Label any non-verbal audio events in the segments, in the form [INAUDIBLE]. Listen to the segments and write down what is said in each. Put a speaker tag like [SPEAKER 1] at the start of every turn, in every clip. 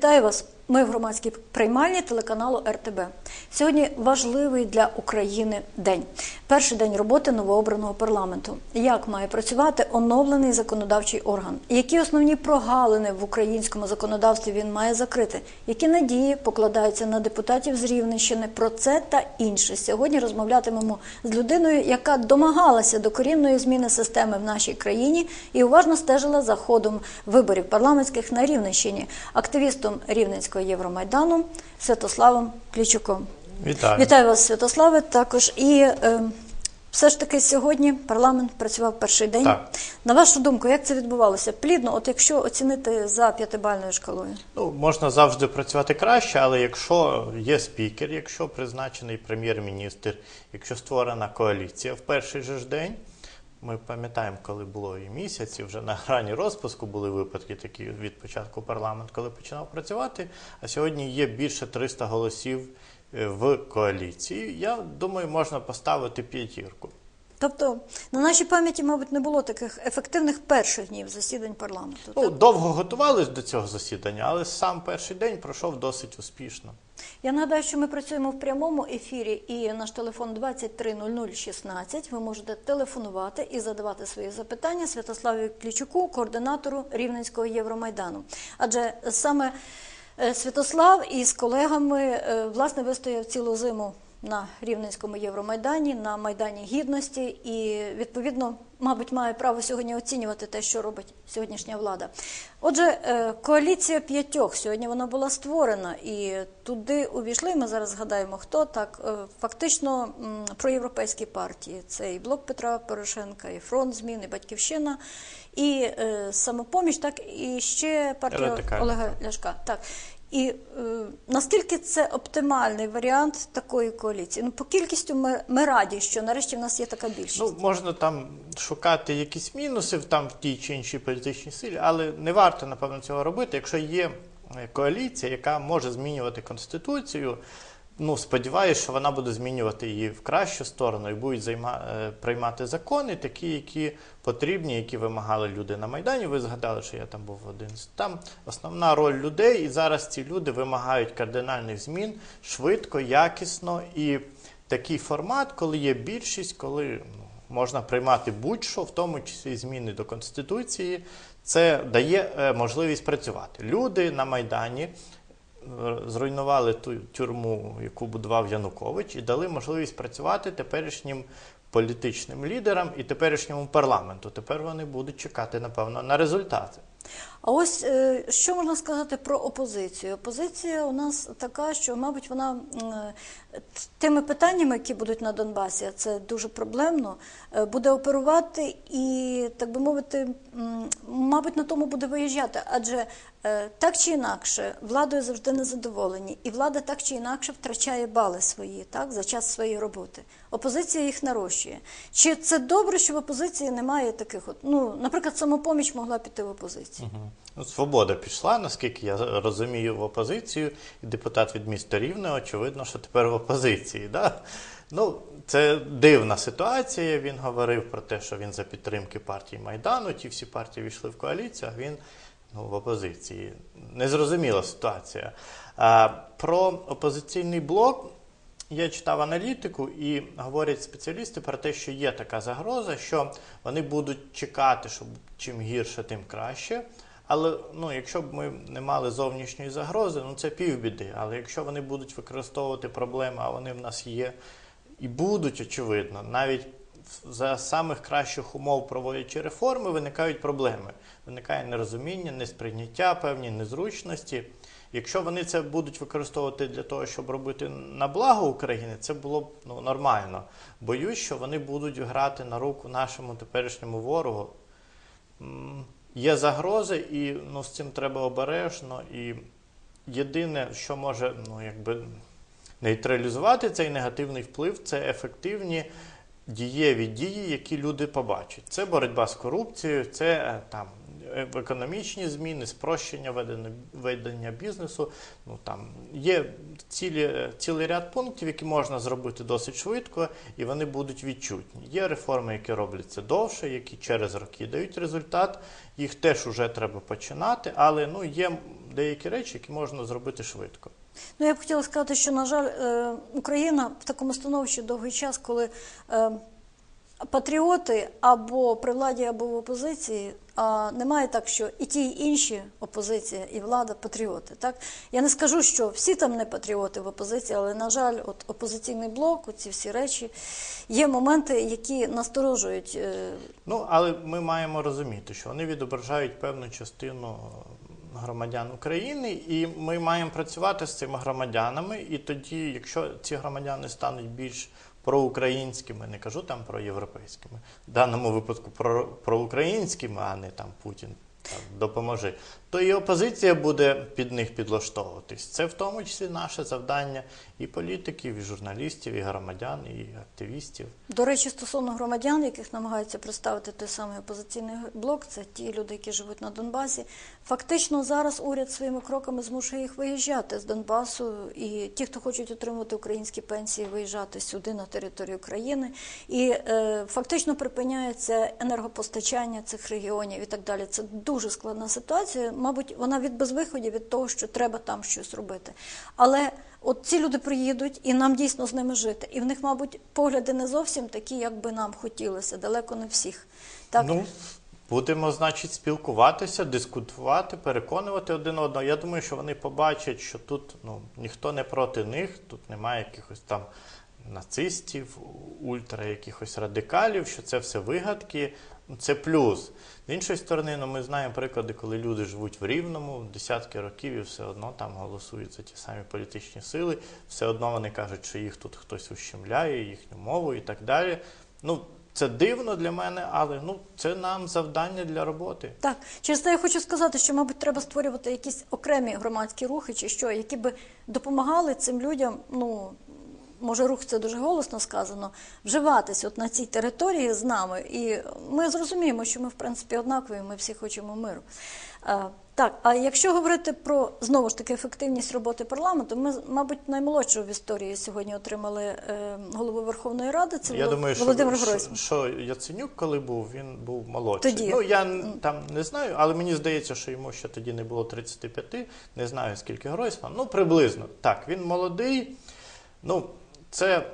[SPEAKER 1] Вітаю вас! Ми в громадській приймальні телеканалу РТБ. Сьогодні важливий для України день. Перший день роботи новообраного парламенту. Як має працювати оновлений законодавчий орган? Які основні прогалини в українському законодавстві він має закрити? Які надії покладаються на депутатів з Рівненщини? Про це та інше сьогодні розмовлятимемо з людиною, яка домагалася докорінної зміни системи в нашій країні і уважно стежила за ходом виборів парламентських на Рівненщині, активістом Рівненського Євромайдану Святославом Клічуком.
[SPEAKER 2] Вітаю.
[SPEAKER 1] Вітаю вас, Святославе. Також і е, все ж таки сьогодні парламент працював перший день.
[SPEAKER 2] Так.
[SPEAKER 1] На вашу думку, як це відбувалося? Плідно, от якщо оцінити за п'ятибальною шкалою.
[SPEAKER 2] Ну, можна завжди працювати краще, але якщо є спікер, якщо призначений прем'єр-міністр, якщо створена коаліція в перший же ж день. Ми пам'ятаємо, коли було і місяць, і вже на грані розпуску були випадки такі від початку парламент, коли починав працювати. А сьогодні є більше 300 голосів е, в коаліції. Я думаю, можна поставити п'ятірку.
[SPEAKER 1] Тобто на нашій пам'яті, мабуть, не було таких ефективних перших днів засідань парламенту.
[SPEAKER 2] Ну,
[SPEAKER 1] так?
[SPEAKER 2] довго готувались до цього засідання, але сам перший день пройшов досить успішно.
[SPEAKER 1] Я нагадаю, що ми працюємо в прямому ефірі, і наш телефон 230016. Ви можете телефонувати і задавати свої запитання Святославі Клічуку, координатору Рівненського Євромайдану. Адже саме е, Святослав із колегами е, власне вистояв цілу зиму на Рівненському Євромайдані, на Майдані Гідності, і відповідно, мабуть, має право сьогодні оцінювати те, що робить сьогоднішня влада. Отже, е, коаліція п'ятьох сьогодні вона була створена, і туди увійшли. Ми зараз згадаємо, хто так е, фактично м, проєвропейські партії. Це і блок Петра Порошенка, і фронт змін, і батьківщина, і е, самопоміч, так і ще партія Олега Ляшка. Так. І е, наскільки це оптимальний варіант такої коаліції? Ну, по кількістю ми, ми раді, що нарешті в нас є така більшість.
[SPEAKER 2] Ну, можна там шукати якісь мінуси в там в тій чи іншій політичній силі, але не варто, напевно, цього робити. Якщо є е, коаліція, яка може змінювати конституцію, ну сподіваюся, що вона буде змінювати її в кращу сторону і будуть займа, е, приймати закони, такі, які потрібні, які вимагали люди на Майдані. Ви згадали, що я там був один. Там основна роль людей, і зараз ці люди вимагають кардинальних змін швидко, якісно і такий формат, коли є більшість, коли ну, можна приймати будь-що, в тому числі зміни до Конституції, це дає е, можливість працювати. Люди на Майдані зруйнували ту тюрму, яку будував Янукович, і дали можливість працювати теперішнім політичним лідерам і теперішньому парламенту. Тепер вони будуть чекати, напевно, на результати.
[SPEAKER 1] А ось е, що можна сказати про опозицію? Опозиція у нас така, що, мабуть, вона е, тими питаннями, які будуть на Донбасі, це дуже проблемно, е, буде оперувати і, так би мовити, мабуть, на тому буде виїжджати. Адже так чи інакше, владою завжди незадоволені, і влада так чи інакше втрачає бали свої так, за час своєї роботи. Опозиція їх нарощує. Чи це добре, що в опозиції немає таких от, ну, наприклад, самопоміч могла піти в опозицію?
[SPEAKER 2] Свобода пішла, наскільки я розумію, в опозицію, і депутат від міста Рівне, очевидно, що тепер в опозиції. Да? Ну, це дивна ситуація. Він говорив про те, що він за підтримки партії Майдану. Ті всі партії війшли в коаліцію, а він ну, в опозиції. Незрозуміла ситуація. А, про опозиційний блок. Я читав аналітику і говорять спеціалісти про те, що є така загроза, що вони будуть чекати, щоб чим гірше, тим краще. Але ну, якщо б ми не мали зовнішньої загрози, ну це півбіди. Але якщо вони будуть використовувати проблеми, а вони в нас є і будуть, очевидно, навіть за самих кращих умов проводячи реформи, виникають проблеми. Виникає нерозуміння, несприйняття, певні незручності. Якщо вони це будуть використовувати для того, щоб робити на благо України, це було б ну, нормально. Боюсь, що вони будуть грати на руку нашому теперішньому ворогу. Є загрози, і ну, з цим треба обережно. І єдине, що може ну, якби, нейтралізувати цей негативний вплив, це ефективні дієві дії, які люди побачать. Це боротьба з корупцією, це е, там економічні зміни, спрощення ведення, бізнесу. Ну там є цілі, е, цілий ряд пунктів, які можна зробити досить швидко, і вони будуть відчутні. Є реформи, які робляться довше, які через роки дають результат. Їх теж вже треба починати, але ну є деякі речі, які можна зробити швидко.
[SPEAKER 1] Ну, я б хотіла сказати, що, на жаль, е, Україна в такому становищі довгий час, коли е, патріоти або при владі, або в опозиції, а немає так, що і ті, і інші опозиція, і влада патріоти. Так? Я не скажу, що всі там не патріоти в опозиції, але, на жаль, от опозиційний блок, ці всі речі, є моменти, які насторожують. е,
[SPEAKER 2] Ну, але ми маємо розуміти, що вони відображають певну частину громадян України, і ми маємо працювати з цими громадянами. І тоді, якщо ці громадяни стануть більш проукраїнськими, не кажу там про європейськими, в даному випадку про проукраїнськими, а не там Путін. Там, допоможи, то і опозиція буде під них підлаштовуватись. Це в тому числі наше завдання і політиків, і журналістів, і громадян, і активістів.
[SPEAKER 1] До речі, стосовно громадян, яких намагаються представити той самий опозиційний блок, це ті люди, які живуть на Донбасі. Фактично зараз уряд своїми кроками змушує їх виїжджати з Донбасу, і ті, хто хочуть отримати українські пенсії, виїжджати сюди на територію країни. І е, фактично припиняється енергопостачання цих регіонів і так далі. Це дуже складна ситуація. Мабуть, вона від безвиходів від того, що треба там щось робити. Але От ці люди приїдуть, і нам дійсно з ними жити. І в них, мабуть, погляди не зовсім такі, як би нам хотілося, далеко не всіх. Так?
[SPEAKER 2] Ну, будемо, значить, спілкуватися, дискутувати, переконувати один одного. Я думаю, що вони побачать, що тут ну, ніхто не проти них, тут немає якихось там нацистів, ультра якихось радикалів, що це все вигадки. Ну, Це плюс. З іншої сторони, ну, ми знаємо приклади, коли люди живуть в Рівному десятки років і все одно там голосують за ті самі політичні сили, все одно вони кажуть, що їх тут хтось ущемляє, їхню мову і так далі. Ну, це дивно для мене, але ну, це нам завдання для роботи.
[SPEAKER 1] Так, через те я хочу сказати, що, мабуть, треба створювати якісь окремі громадські рухи чи що, які би допомагали цим людям, ну. Може, рух це дуже голосно сказано, вживатись от на цій території з нами. І ми зрозуміємо, що ми, в принципі, однакові, ми всі хочемо миру. Так, а якщо говорити про знову ж таки ефективність роботи парламенту, ми, мабуть, наймолодшого в історії сьогодні отримали е, голову Верховної Ради. Це
[SPEAKER 2] Я думаю,
[SPEAKER 1] Володимир
[SPEAKER 2] що,
[SPEAKER 1] Гройсман.
[SPEAKER 2] що Яценюк, коли був, він був молодший.
[SPEAKER 1] Тоді.
[SPEAKER 2] Ну, я там не знаю, але мені здається, що йому ще тоді не було 35, не знаю, скільки Гройсман. Ну, приблизно. Так, він молодий. Ну, це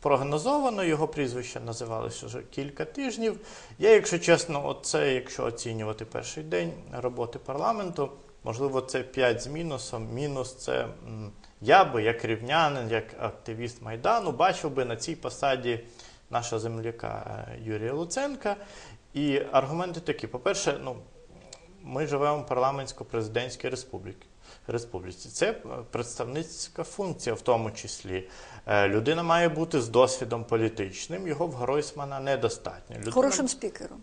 [SPEAKER 2] прогнозовано, його прізвище називалося вже кілька тижнів. Я, якщо чесно, оце, якщо оцінювати перший день роботи парламенту, можливо, це 5 з мінусом. Мінус це я би, як рівнянин, як активіст Майдану, бачив би на цій посаді нашого земляка е, Юрія Луценка. І аргументи такі: по-перше, ну, ми живемо в парламентсько-президентській республіці. Республіці. Це е, представницька функція, в тому числі. Е, Людина має бути з досвідом політичним, його в Гройсмана недостатньо. Людина,
[SPEAKER 1] Хорошим спікером.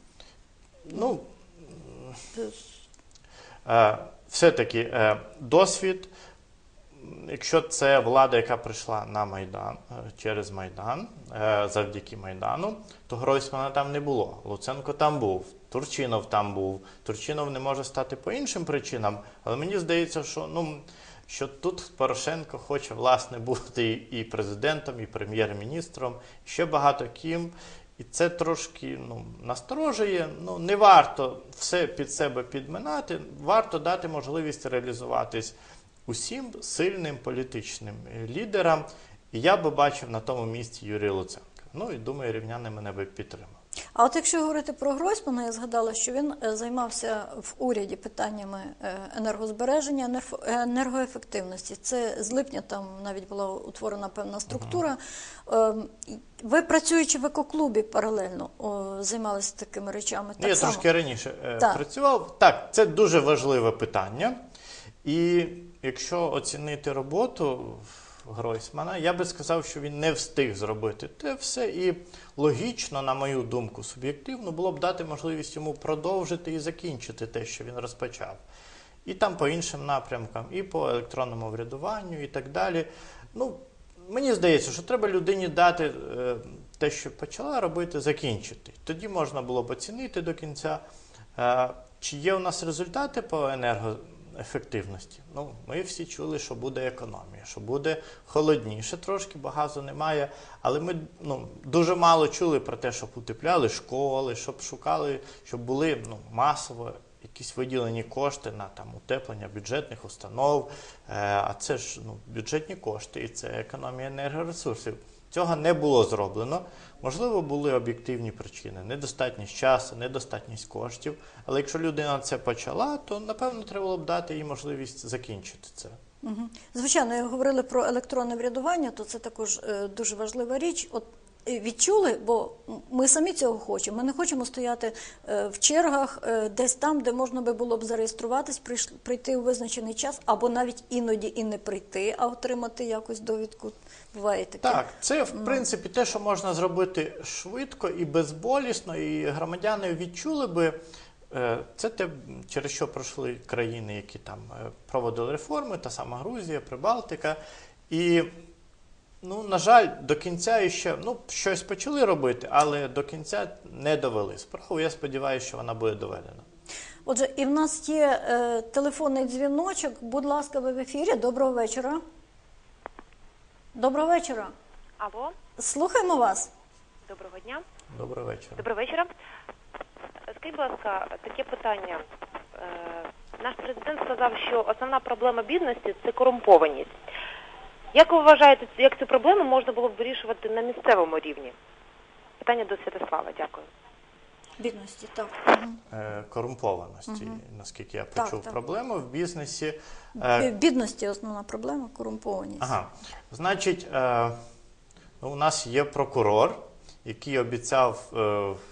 [SPEAKER 2] Ну, е, все-таки досвід, якщо це влада, яка прийшла на Майдан через Майдан, завдяки Майдану, то Гройсмана там не було. Луценко там був, Турчинов там був. Турчинов не може стати по іншим причинам, але мені здається, що ну. Що тут Порошенко хоче власне бути і президентом, і прем'єр-міністром, і ще багато ким. І це трошки ну, насторожує. Ну, не варто все під себе підминати, варто дати можливість реалізуватись усім сильним політичним лідерам. І я би бачив на тому місці Юрія Луценка. Ну і думаю, рівняни мене би підтримали.
[SPEAKER 1] А от якщо говорити про Гройсмана, я згадала, що він е, займався в уряді питаннями е, енергозбереження, енерфо- енергоефективності. Це з липня там навіть була утворена певна структура. Ем, Ви працюючи в екоклубі паралельно о, займалися такими речами.
[SPEAKER 2] Ну, я
[SPEAKER 1] само.
[SPEAKER 2] трошки раніше е,
[SPEAKER 1] Так.
[SPEAKER 2] працював. Так, це дуже важливе питання. І якщо оцінити роботу Гройсмана, я би сказав, що він не встиг зробити те все. І логічно, на мою думку, суб'єктивно було б дати можливість йому продовжити і закінчити те, що він розпочав. І там по іншим напрямкам, і по електронному врядуванню, і так далі. Ну, мені здається, що треба людині дати е, те, що почала робити, закінчити. Тоді можна було б оцінити до кінця Е, Чи є у нас результати по енергоефективності? Ну, ми всі чули, що буде економія, що буде холодніше трошки, бо газу немає. Але ми ну, дуже мало чули про те, щоб утепляли школи, щоб шукали, щоб були ну, масово якісь виділені кошти на там утеплення бюджетних установ. Е, А це ж ну, бюджетні кошти і це економія енергоресурсів. Цього не було зроблено. Можливо, були об'єктивні причини: недостатність часу, недостатність коштів. Але якщо людина це почала, то напевно треба було б дати їй можливість закінчити це.
[SPEAKER 1] Угу. Звичайно, як говорили про електронне врядування, то це також е, дуже важлива річ. От відчули, бо ми самі цього хочемо. Ми не хочемо стояти е, в чергах е, десь там, де можна би було б зареєструватись, прийти у визначений час, або навіть іноді і не прийти, а отримати якусь довідку. Буває таке.
[SPEAKER 2] Так, це в принципі те, що можна зробити швидко і безболісно, і громадяни відчули би. е, Це те, через що пройшли країни, які там е, проводили реформи, та сама Грузія, Прибалтика. І, ну, на жаль, до кінця ще ну, щось почали робити, але до кінця не довели справу. Я сподіваюся, що вона буде доведена.
[SPEAKER 1] Отже, і в нас є е, телефонний дзвіночок. Будь ласка, ви в ефірі. Доброго вечора. Доброго вечора.
[SPEAKER 3] Алло,
[SPEAKER 1] Слухаємо вас.
[SPEAKER 3] доброго дня.
[SPEAKER 2] Доброго вечора.
[SPEAKER 3] Доброго вечора. Скажіть, будь ласка, таке питання. Е, Наш президент сказав, що основна проблема бідності це корумпованість. Як ви вважаєте, як цю проблему можна було б вирішувати на місцевому рівні? Питання до Святослава, дякую.
[SPEAKER 1] Бідності, так.
[SPEAKER 2] Е, Корумпованості, наскільки я почув
[SPEAKER 1] так.
[SPEAKER 2] проблему в бізнесі. Е,
[SPEAKER 1] Бідності основна проблема корумпованість.
[SPEAKER 2] Ага. Значить, е, ну, у нас є прокурор, який обіцяв,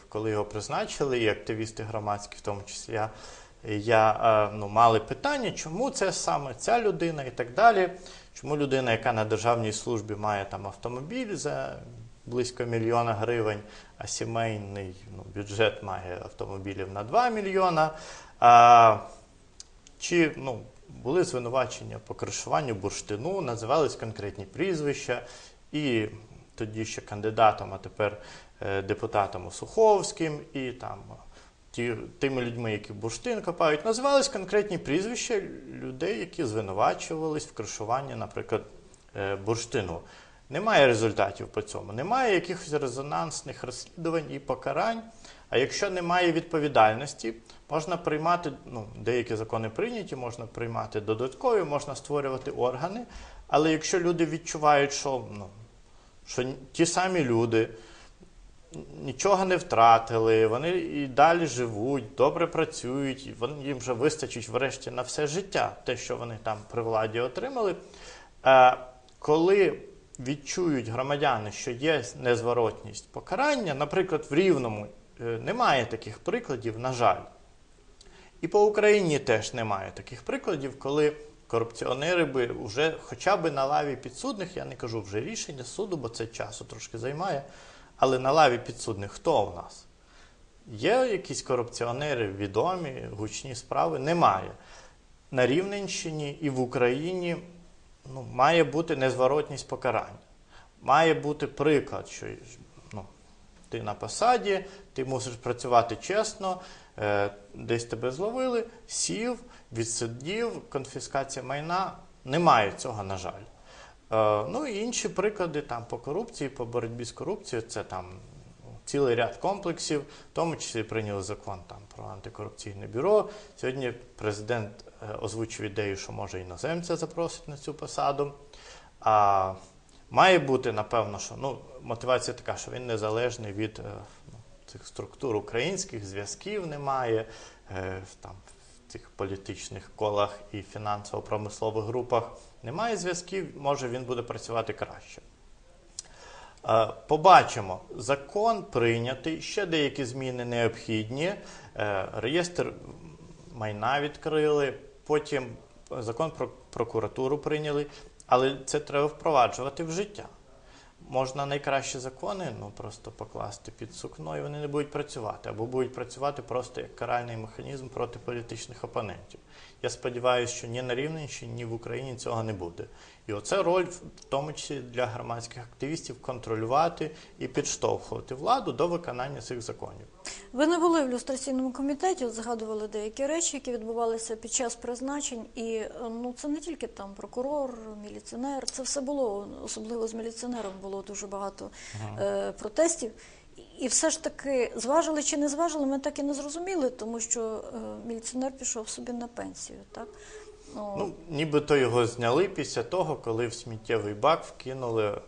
[SPEAKER 2] коли його призначили, і активісти громадські, в тому числі я, я ну, мали питання, чому це саме ця людина і так далі. Чому людина, яка на державній службі має там автомобіль за близько мільйона гривень, а сімейний ну, бюджет має автомобілів на 2 мільйона. А, чи ну, були звинувачення по кришуванню бурштину, називались конкретні прізвища, і тоді ще кандидатом, а тепер е, депутатом Осуховським, і там ті, тими людьми, які бурштин копають, називались конкретні прізвища людей, які звинувачувались в кришуванні, наприклад, е, бурштину. Немає результатів по цьому, немає якихось резонансних розслідувань і покарань. А якщо немає відповідальності, можна приймати ну, деякі закони прийняті, можна приймати додаткові, можна створювати органи. Але якщо люди відчувають, що, ну, що ті самі люди нічого не втратили, вони і далі живуть, добре працюють, їм вже вистачить врешті на все життя, те, що вони там при владі отримали. Е, коли відчують громадяни, що є незворотність покарання, наприклад, в Рівному е, немає таких прикладів, на жаль. І по Україні теж немає таких прикладів, коли корупціонери би вже хоча б на лаві підсудних, я не кажу вже рішення суду, бо це часу трошки займає, але на лаві підсудних хто у нас? Є якісь корупціонери відомі, гучні справи? Немає. На Рівненщині і в Україні ну, має бути незворотність покарання. Має бути приклад, що ну, ти на посаді, ти мусиш працювати чесно, е, десь тебе зловили, сів, відсидів, конфіскація майна. Немає цього, на жаль. Е, ну і інші приклади там по корупції, по боротьбі з корупцією, це там ну, цілий ряд комплексів, в тому числі прийняли закон там про антикорупційне бюро. Сьогодні президент е, озвучив ідею, що може іноземця запросить на цю посаду. А має бути, напевно, що ну, мотивація така, що він незалежний від е, ну, цих структур українських, зв'язків немає, там, цих політичних колах і фінансово-промислових групах немає зв'язків, може він буде працювати краще. Е, Побачимо, закон прийнятий, ще деякі зміни необхідні. Е, Реєстр майна відкрили, потім закон про прокуратуру прийняли, але це треба впроваджувати в життя. Можна найкращі закони ну, просто покласти під сукно, і вони не будуть працювати, або будуть працювати просто як каральний механізм проти політичних опонентів. Я сподіваюся, що ні на Рівненщині, ні в Україні цього не буде. І оце роль, в тому числі для громадських активістів, контролювати і підштовхувати владу до виконання цих законів.
[SPEAKER 1] Ви не були в люстраційному комітеті, от згадували деякі речі, які відбувалися під час призначень. І ну це не тільки там прокурор, міліціонер, це все було, особливо з міліціонером було дуже багато е, протестів. І все ж таки зважили чи не зважили, ми так і не зрозуміли, тому що е, міліціонер пішов собі на пенсію. Так? Ну,
[SPEAKER 2] Ну, нібито його зняли після того, коли в сміттєвий бак вкинули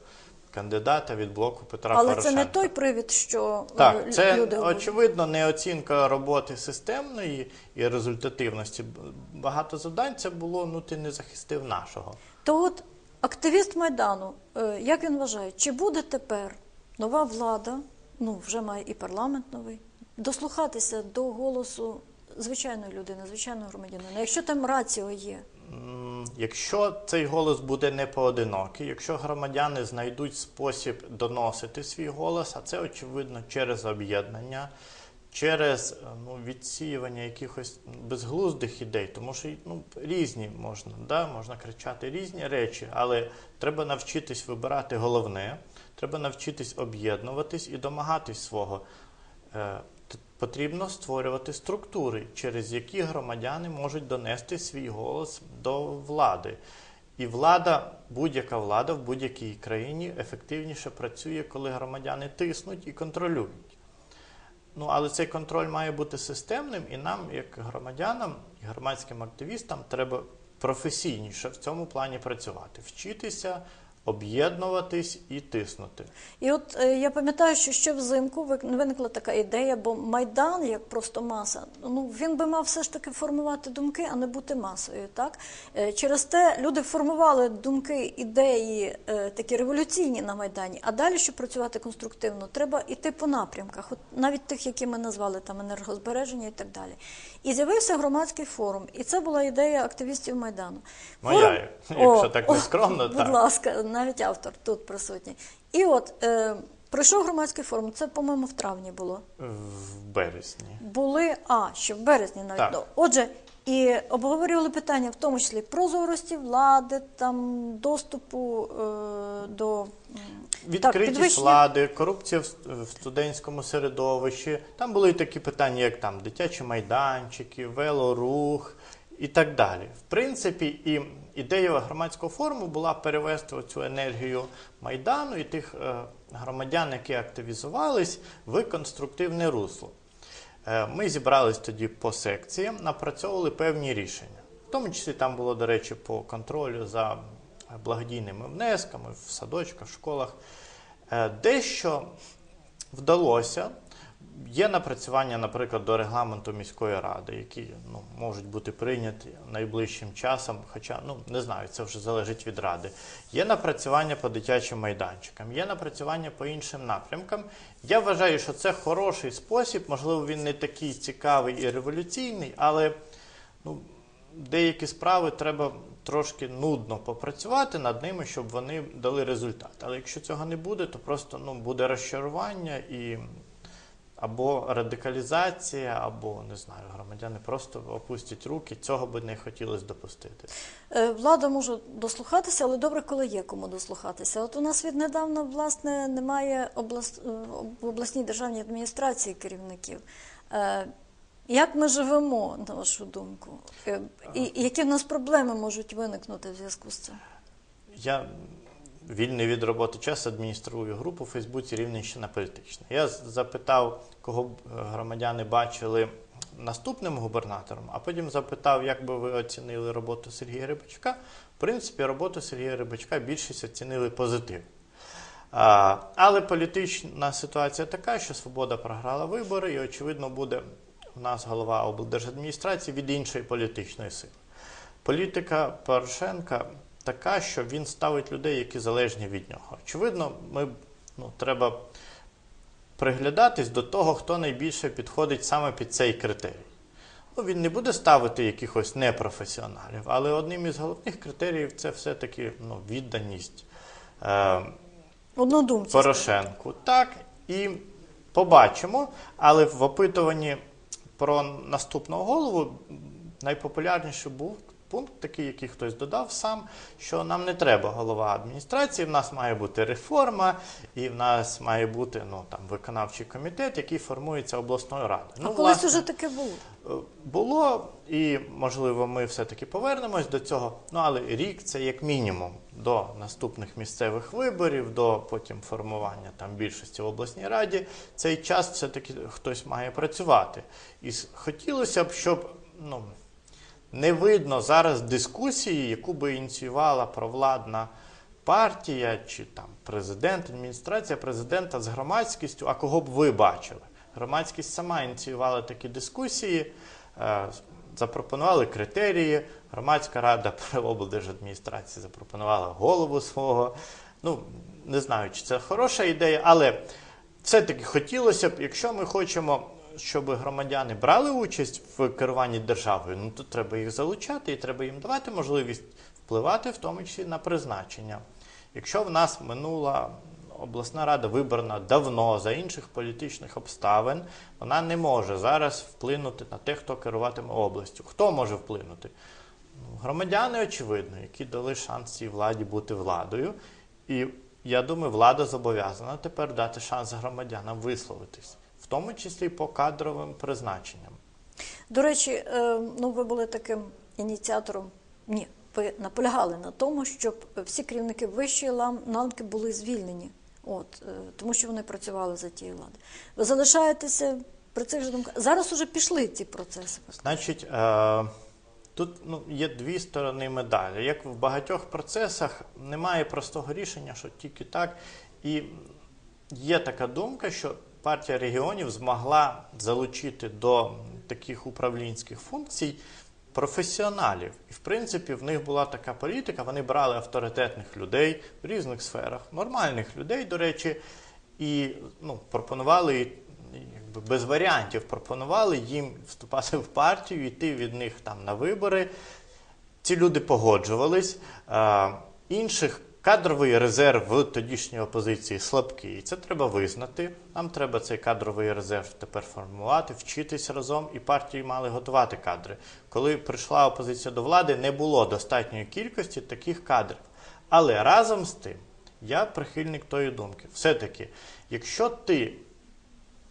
[SPEAKER 2] кандидата від блоку Петра
[SPEAKER 1] але
[SPEAKER 2] Порошенка.
[SPEAKER 1] це не той привід, що е,
[SPEAKER 2] Так, це
[SPEAKER 1] люди обурюють.
[SPEAKER 2] очевидно не оцінка роботи системної і результативності. Багато завдань це було, ну ти не захистив нашого.
[SPEAKER 1] То от активіст Майдану, е, як він вважає, чи буде тепер нова влада, ну вже має і парламент новий, дослухатися до голосу звичайної людини, звичайного громадянина, якщо там раціо є?
[SPEAKER 2] Якщо цей голос буде не поодинокий, якщо громадяни знайдуть спосіб доносити свій голос, а це очевидно через об'єднання, через ну, відсіювання якихось безглуздих ідей, тому що ну, різні можна, да? можна кричати різні речі, але треба навчитись вибирати головне, треба навчитись об'єднуватись і домагатись свого. Е, Потрібно створювати структури, через які громадяни можуть донести свій голос до влади. І влада, будь-яка влада в будь-якій країні ефективніше працює, коли громадяни тиснуть і контролюють. Ну, але цей контроль має бути системним, і нам, як громадянам і громадським активістам, треба професійніше в цьому плані працювати, вчитися, об'єднуватись і тиснути.
[SPEAKER 1] І от е, я пам'ятаю, що ще взимку виникла така ідея, бо Майдан, як просто маса, ну він би мав все ж таки формувати думки, а не бути масою. Так Е, через те люди формували думки, ідеї е, такі революційні на майдані. А далі, щоб працювати конструктивно, треба йти по напрямках, от навіть тих, які ми назвали там енергозбереження і так далі. І з'явився громадський форум, і це була ідея активістів майдану.
[SPEAKER 2] Моя, якщо так нескромно, [LAUGHS]
[SPEAKER 1] будь
[SPEAKER 2] так.
[SPEAKER 1] ласка, навіть автор тут присутній. І от е, пройшов громадський форум. Це, по-моєму, в травні було.
[SPEAKER 2] В березні.
[SPEAKER 1] Були а ще в березні навіть.
[SPEAKER 2] Так.
[SPEAKER 1] Отже, і обговорювали питання, в тому числі прозорості влади, там доступу е, до м, так,
[SPEAKER 2] влади, корупція в, в студентському середовищі. Там були і такі питання, як там дитячі майданчики, велорух і так далі. В принципі, і ідея громадського форуму була перевести цю енергію майдану і тих е, громадян, які активізувались, в конструктивне русло. Е, Ми зібрались тоді по секціям, напрацьовували певні рішення. В тому числі там було, до речі, по контролю за благодійними внесками в садочках, в школах. Е, Дещо вдалося. Є напрацювання, наприклад, до регламенту міської ради, які ну, можуть бути прийняті найближчим часом, хоча ну не знаю, це вже залежить від ради. Є напрацювання по дитячим майданчикам, є напрацювання по іншим напрямкам. Я вважаю, що це хороший спосіб, можливо, він не такий цікавий і революційний, але ну, деякі справи треба трошки нудно попрацювати над ними, щоб вони дали результат. Але якщо цього не буде, то просто ну, буде розчарування і або радикалізація, або не знаю, громадяни просто опустять руки. Цього би не хотілося допустити.
[SPEAKER 1] Е, Влада може дослухатися, але добре, коли є кому дослухатися. От у нас віднедавна власне немає облас... е, в обласній державній адміністрації керівників. Е, Як ми живемо, на вашу думку? І які в нас проблеми можуть виникнути в зв'язку з цим?
[SPEAKER 2] Я вільний від роботи час адмініструю групу в Фейсбуці Рівненщина політична. Я запитав, кого б е, громадяни бачили наступним губернатором, а потім запитав, як би ви оцінили роботу Сергія Рибачка. В принципі, роботу Сергія Рибачка більшість оцінили позитивно. Але політична ситуація така, що Свобода програла вибори, і, очевидно, буде у нас голова облдержадміністрації від іншої політичної сили. Політика Порошенка така, що він ставить людей, які залежні від нього. Очевидно, ми ну, треба приглядатись до того, хто найбільше підходить саме під цей критерій. Ну, він не буде ставити якихось непрофесіоналів, але одним із головних критеріїв це все-таки ну, відданість. Е,
[SPEAKER 1] Однодумці.
[SPEAKER 2] Порошенку. Так, і побачимо, але в опитуванні про наступного голову найпопулярніший був пункт, такий, який хтось додав сам, що нам не треба голова адміністрації, в нас має бути реформа, і в нас має бути ну, там, виконавчий комітет, який формується обласною радою.
[SPEAKER 1] А
[SPEAKER 2] Ну,
[SPEAKER 1] колись
[SPEAKER 2] власне,
[SPEAKER 1] уже таке було.
[SPEAKER 2] Е, Було, і можливо, ми все-таки повернемось до цього. Ну але рік це як мінімум до наступних місцевих виборів, до потім формування там більшості в обласній раді. Цей час все-таки хтось має працювати. І хотілося б, щоб ну, не видно зараз дискусії, яку би ініціювала провладна партія чи там президент, адміністрація президента з громадськістю, а кого б ви бачили? Громадськість сама ініціювала такі дискусії, е, запропонували критерії. Громадська рада [LAUGHS] облдержадміністрації запропонувала голову свого. Ну, не знаю, чи це хороша ідея, але все-таки хотілося б, якщо ми хочемо, щоб громадяни брали участь в керуванні державою, ну то треба їх залучати і треба їм давати можливість впливати, в тому числі на призначення. Якщо в нас минула обласна рада вибрана давно за інших політичних обставин, вона не може зараз вплинути на те, хто керуватиме областю. Хто може вплинути? Ну, Громадяни, очевидно, які дали шанс цій владі бути владою. І я думаю, влада зобов'язана тепер дати шанс громадянам висловитись, в тому числі по кадровим призначенням.
[SPEAKER 1] До речі, е, ну ви були таким ініціатором. Ні, ви наполягали на тому, щоб всі керівники вищої ланки були звільнені. От, е, тому що вони працювали за тією владою. Ви залишаєтеся при цих же думках. Зараз уже пішли ці процеси.
[SPEAKER 2] Значить, е, тут ну, є дві сторони медалі. Як в багатьох процесах немає простого рішення, що тільки так. І є така думка, що партія регіонів змогла залучити до таких управлінських функцій професіоналів. І, в принципі, в них була така політика, вони брали авторитетних людей в різних сферах, нормальних людей, до речі, і ну, пропонували якби без варіантів пропонували їм вступати в партію, йти від них там на вибори. Ці люди погоджувались. Інших кадровий резерв в тодішній опозиції слабкий. Це треба визнати. Нам треба цей кадровий резерв тепер формувати, вчитись разом, і партії мали готувати кадри. Коли прийшла опозиція до влади, не було достатньої кількості таких кадрів. Але разом з тим, я прихильник тої думки. Все-таки, якщо ти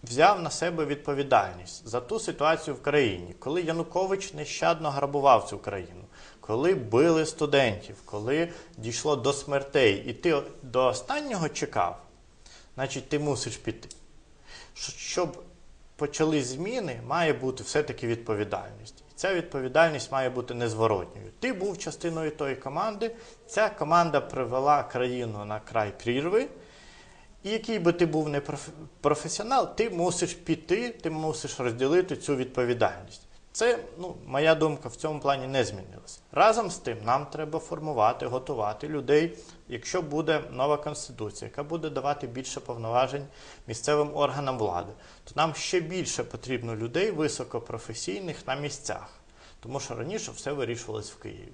[SPEAKER 2] взяв на себе відповідальність за ту ситуацію в країні, коли Янукович нещадно грабував цю країну, коли били студентів, коли дійшло до смертей, і ти до останнього чекав, значить ти мусиш піти. Щоб почали зміни, має бути все-таки відповідальність. І ця відповідальність має бути незворотньою. Ти був частиною тої команди, ця команда привела країну на край прірви. І який би ти був не професіонал, ти мусиш піти, ти мусиш розділити цю відповідальність. Це, ну, моя думка в цьому плані не змінилася. Разом з тим, нам треба формувати, готувати людей, якщо буде нова конституція, яка буде давати більше повноважень місцевим органам влади, то нам ще більше потрібно людей високопрофесійних на місцях. Тому що раніше все вирішувалось в Києві.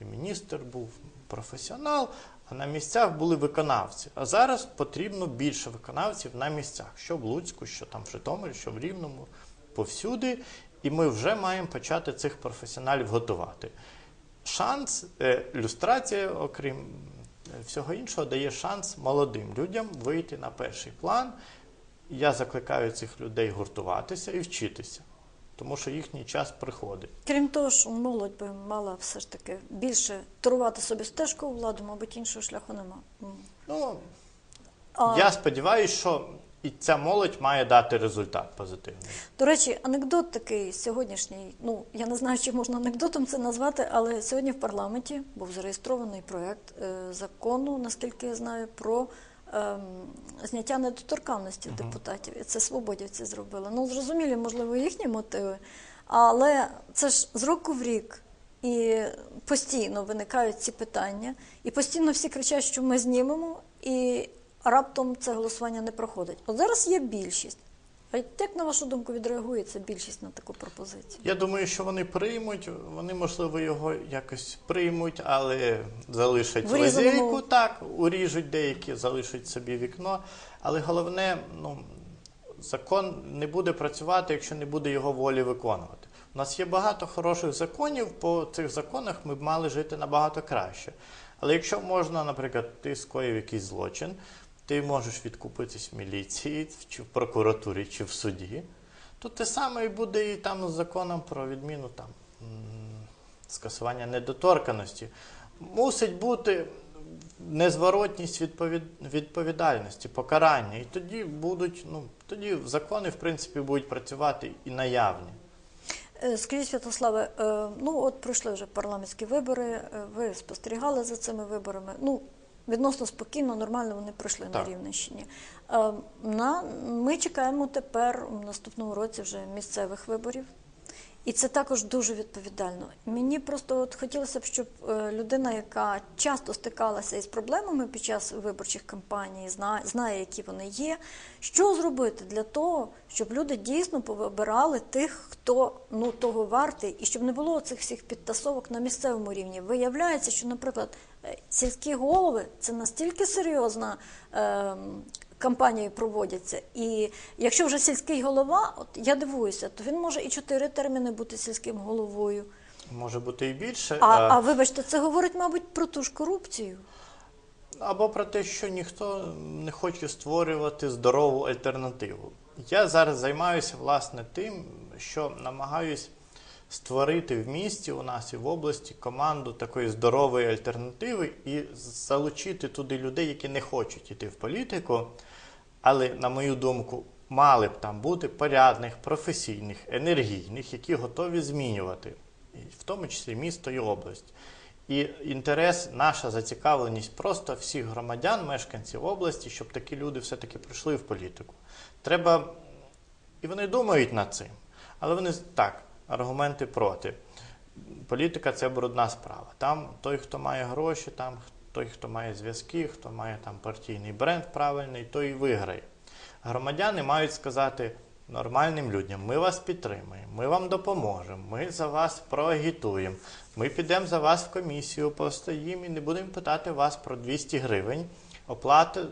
[SPEAKER 2] І міністр був професіонал, а на місцях були виконавці. А зараз потрібно більше виконавців на місцях, що в Луцьку, що там в Житомирі, що в Рівному, повсюди. І ми вже маємо почати цих професіоналів готувати. Шанс, е, люстрація, окрім е, всього іншого, дає шанс молодим людям вийти на перший план. Я закликаю цих людей гуртуватися і вчитися, тому що їхній час приходить.
[SPEAKER 1] Крім того, що молодь би мала все ж таки більше турувати собі стежку у владу, мабуть, іншого шляху нема.
[SPEAKER 2] Ну,
[SPEAKER 1] А,
[SPEAKER 2] Я сподіваюся, що і ця молодь має дати результат позитивний.
[SPEAKER 1] До речі, анекдот такий сьогоднішній. Ну я не знаю, чи можна анекдотом це назвати, але сьогодні в парламенті був зареєстрований проект е, закону, наскільки я знаю, про ем, зняття недоторканності депутатів. І це свободівці зробили. Ну зрозумілі, можливо, їхні мотиви, але це ж з року в рік. І постійно виникають ці питання, і постійно всі кричать, що ми знімемо, і раптом це голосування не проходить. От зараз є більшість. А як на вашу думку відреагується більшість на таку пропозицію?
[SPEAKER 2] Я думаю, що вони приймуть, вони, можливо, його якось приймуть, але залишать
[SPEAKER 1] В різаному-
[SPEAKER 2] лазейку, так, уріжуть деякі, залишать собі вікно. Але головне, ну, закон не буде працювати, якщо не буде його волі виконувати. У нас є багато хороших законів, по цих законах ми б мали жити набагато краще. Але якщо можна, наприклад, ти скоїв якийсь злочин, ти можеш відкупитись в міліції, чи в прокуратурі, чи в суді, то те саме і буде і там з законом про відміну там, скасування недоторканості. Мусить бути незворотність відповід... відповідальності, покарання. І тоді будуть, ну, тоді закони, в принципі, будуть працювати і наявні.
[SPEAKER 1] Е, Скажіть, Святославе, е, ну от пройшли вже парламентські вибори, е, ви спостерігали за цими виборами. Ну, відносно спокійно, нормально вони пройшли
[SPEAKER 2] Так.
[SPEAKER 1] на Рівненщині. Е, На, ми чекаємо тепер у наступному році вже місцевих виборів. І це також дуже відповідально. Мені просто от хотілося б, щоб е, людина, яка часто стикалася із проблемами під час виборчих кампаній, знає, знає, які вони є, що зробити для того, щоб люди дійсно повибирали тих, хто ну того вартий, і щоб не було цих всіх підтасовок на місцевому рівні. Виявляється, що, наприклад, сільські голови це настільки серйозна. Е, кампанії проводяться. І якщо вже сільський голова, от я дивуюся, то він може і чотири терміни бути сільським головою.
[SPEAKER 2] Може бути і більше.
[SPEAKER 1] А,
[SPEAKER 2] е,
[SPEAKER 1] а вибачте, це говорить, мабуть, про ту ж корупцію.
[SPEAKER 2] Або про те, що ніхто не хоче створювати здорову альтернативу. Я зараз займаюся власне тим, що намагаюсь створити в місті у нас і в області команду такої здорової альтернативи і залучити туди людей, які не хочуть йти в політику, але, на мою думку, мали б там бути порядних, професійних, енергійних, які готові змінювати, в тому числі місто і область. І інтерес, наша зацікавленість просто всіх громадян, мешканців області, щоб такі люди все-таки прийшли в політику. Треба, і вони думають над цим, але вони так, аргументи проти. Політика це брудна справа. Там той, хто має гроші, там той, хто має зв'язки, хто має там партійний бренд правильний, той і виграє. Громадяни мають сказати нормальним людям: ми вас підтримуємо, ми вам допоможемо, ми за вас проагітуємо, ми підемо за вас в комісію, постоїмо і не будемо питати вас про 200 гривень оплати е,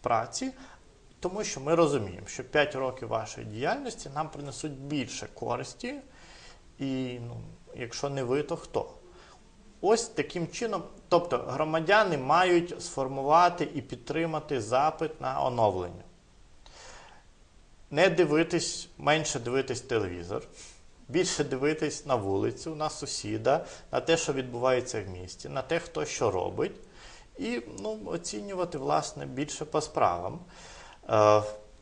[SPEAKER 2] праці, тому що ми розуміємо, що 5 років вашої діяльності нам принесуть більше користі, і ну, якщо не ви, то хто? Ось таким чином, тобто громадяни мають сформувати і підтримати запит на оновлення. Не дивитись, менше дивитись телевізор, більше дивитись на вулицю, на сусіда, на те, що відбувається в місті, на те, хто що робить, і ну, оцінювати, власне, більше по справам,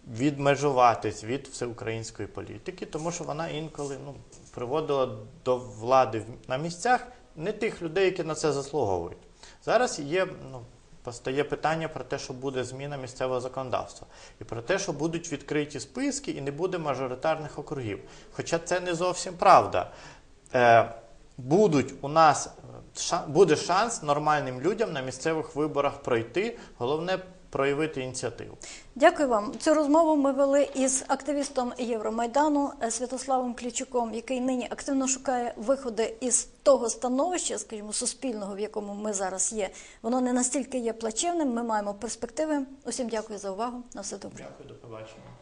[SPEAKER 2] відмежуватись від всеукраїнської політики, тому що вона інколи ну, приводила до влади на місцях не тих людей, які на це заслуговують. Зараз є, ну, постає питання про те, що буде зміна місцевого законодавства, і про те, що будуть відкриті списки і не буде мажоритарних округів. Хоча це не зовсім правда. Е, будуть у нас е, буде шанс нормальним людям на місцевих виборах пройти. Головне проявити ініціативу.
[SPEAKER 1] Дякую вам. Цю розмову ми вели із активістом Євромайдану Святославом Клічуком, який нині активно шукає виходи із того становища, скажімо, суспільного, в якому ми зараз є. Воно не настільки є плачевним. Ми маємо перспективи. Усім дякую за увагу. На все добре.
[SPEAKER 2] Дякую, до побачення.